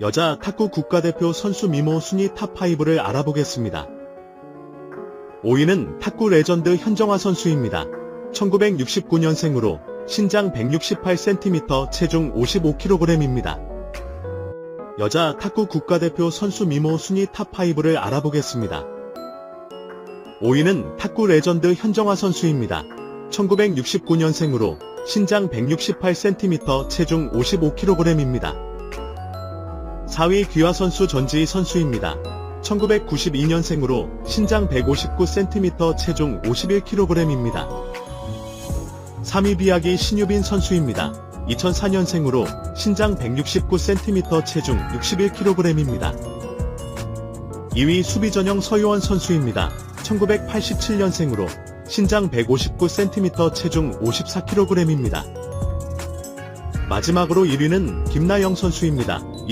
여자 탁구 국가대표 선수 미모 순위 탑5를 알아보겠습니다. 5위는 탁구 레전드 현정화 선수입니다. 1969년생으로 신장 168cm, 체중 55kg입니다. 여자 탁구 국가대표 선수 미모 순위 탑5를 알아보겠습니다. 5위는 탁구 레전드 현정화 선수입니다. 1969년생으로 신장 168cm, 체중 55kg입니다. 4위 귀화 선수 전지희 선수입니다. 1992년생으로 신장 159cm, 체중 51kg입니다. 3위 비아기 신유빈 선수입니다. 2004년생으로 신장 169cm, 체중 61kg입니다. 2위 수비 전형 서유원 선수입니다. 1987년생으로 신장 159cm, 체중 54kg입니다. 마지막으로 1위는 김나영 선수입니다.